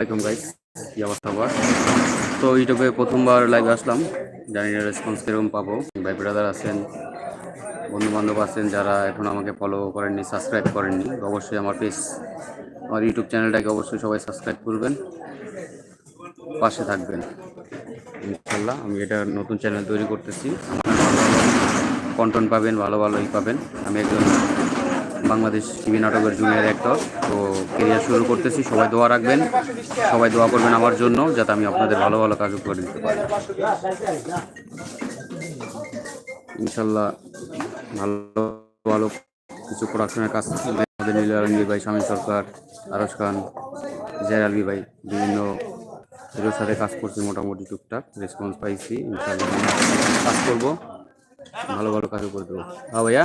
আসসালামাইকুম গাইস কি অবস্থা আবার তো ইউটিউবে প্রথমবার লাইভে আসলাম। জানি না রেসপন্স কীরকম পাবো। ভাই ব্রাদার আছেন বন্ধু বান্ধব আছেন যারা এখন আমাকে ফলো করেননি সাবস্ক্রাইব করেননি অবশ্যই আমার পেজ আমার ইউটিউব চ্যানেলটাকে অবশ্যই সবাই সাবস্ক্রাইব করবেন। পাশে থাকবেন। ইনশাল্লাহ আমি এটা নতুন চ্যানেল তৈরি করতেছি। আমার কন্টেন্ট পাবেন, ভালো ভালোই পাবেন। আমি একজন বাংলাদেশ টিভি নাটকের জুনিয়র অ্যাক্টর তো কেরিয়ার শুরু করতেছি, সবাই দোয়া রাখবেন। সবাই দোয়া করবেন আমার জন্য, যাতে আমি আপনাদের ভালো ভালো কাজ করে দিতে পারি। ইনশাল্লাহ ভালো ভালো কিছু প্রোডাকশনের কাজ। আমাদের নীল আলমগীর ভাই স্বামী সরকার আরস খান জের আলবি ভাই, বিভিন্ন হিরোর সাথে কাজ করছি মোটামুটি টুকটাক। রেসপন্স পাইছি, ইনশাল্লাহ কাজ করব। ভালো ভালো কাজ করে দেবো। হ্যাঁ ভাইয়া?